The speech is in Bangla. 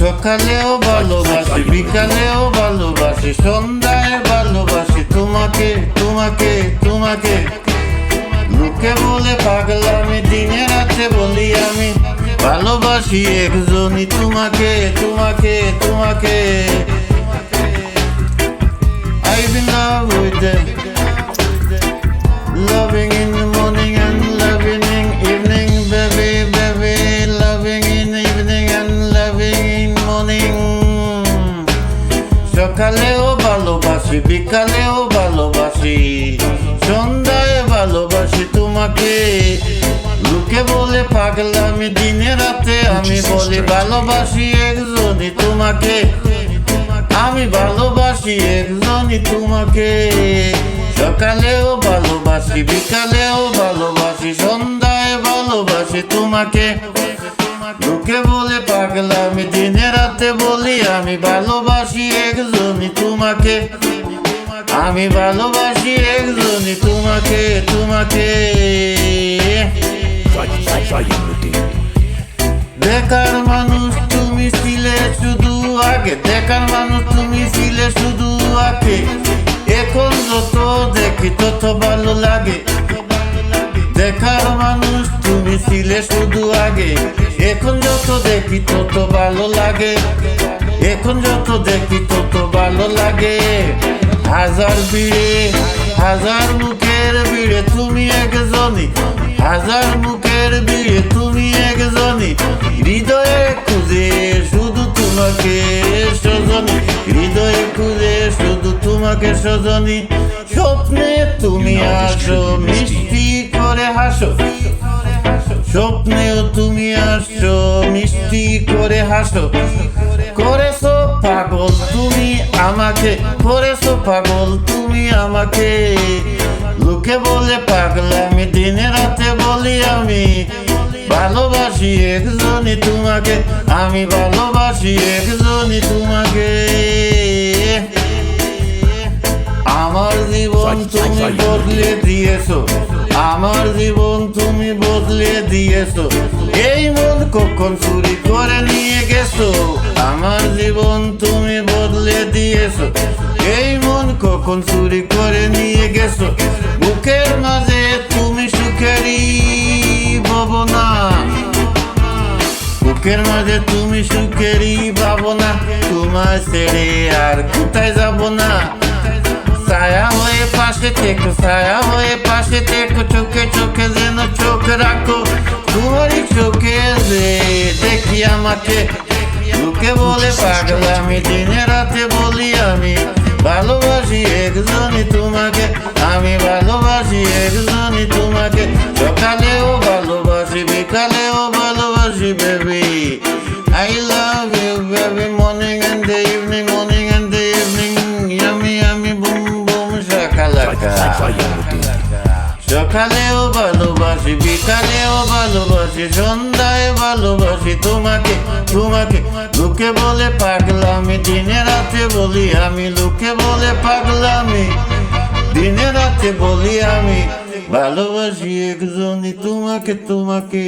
সকালেও ভালোবাসি, বিকালেও ভালোবাসি, সন্ধ্যায় ভালোবাসি। তোমাকে তোমাকে তোমাকে। লোকে বলে পাগল আমি দিনে রাতে বলি আমি। ভালোবাসি একজনই তোমাকে তোমাকে তোমাকে। I've been love সকালেও ভালোবাসি বিকালেও ভালোবাসি। সন্ধ্যায় ভালোবাসি তোমাকে। লোকে বলে পাগলা আমি দিনে রাতে আমি বলি ভালোবাসি একজনই তোমাকে। আমি ভালোবাসি একজনই তোমাকে। সকালেও ভালোবাসি বিকালেও ভালোবাসি সন্ধ্যায় ভালোবাসি তোমাকে। লোকে বলে পাগলা আমি দিনে রাতে বলি, আমি ভালোবাসি একজনই তোমাকে। আমি ভালোবাসি একজনই তোমাকে তোমাকে। দেখার মানুষ তুমি ছিলে শুধু আগে দেখার মানুষ তুমি ছিলে শুধু আগে। এখন যত দেখি, তত ভালো লাগে। দেখার মানুষ, তুমি ছিলে শুধু আগে। এখন যত দেখি তত ভালো লাগে। এখন যত দেখি তত ভালো লাগে। হাজার ভিড়ে, হাজার মুখের ভিড়ে তুমি একজনই। হাজার মুখের ভিড়ে তুমি একজনই। হৃদয়ে খুঁজে শুধু তোমাকে সজনী। হৃদয়ে খুঁজে শুধু তোমাকে সজনী। স্বপ্নে তুমি আসো মিষ্টি করে হাসো। স্বপ্নেও তুমি আসো মিষ্টি করে হাসো। করেছ পাগল তুমি আমাকে করেছ পাগল তুমি আমাকে। লোকে বলে পাগল আমি দিনে রাতে বলি আমি। ভালোবাসি একজনই তোমাকে আমি ভালোবাসি একজনই তোমাকে। বদলে দিয়েছ। আমার জীবন তুমি বদলে দিয়েছ। এই মন কখন চুরি করে নিয়ে গেছো? আমার জীবন তুমি বদলে দিয়েছ। এই মন কখন চুরি করে নিয়ে গেছো? বুকের মাঝে তুমি সুখেরই ভাবনা। বুকের মাঝে তুমি সুখেরই ভাবনা। তোমার ছেড়ে আর কোথায় যাব না? ছায়া হয়ে পাশে থেকো ছায়া হয়ে পাশে থেকো চোখে চোখে যেন চোখ রাখো। তোমারই চোখে যে দেখি আমাকে। লোকে বলে পাগল আমি, দিনে রাতে বলি আমি, ভালোবাসি একজনই তোমাকে। আমি সকালেও ভালোবাসি, বিকালেও ভালোবাসি, সন্ধ্যায় ভালোবাসি তোমাকে তোমাকে। লোকে বলে পাগলামি, দিনে রাতে বলি আমি, লোকে বলে পাগলামি, দিনে রাতে বলি আমি। ভালোবাসি একজনই তোমাকে তোমাকে।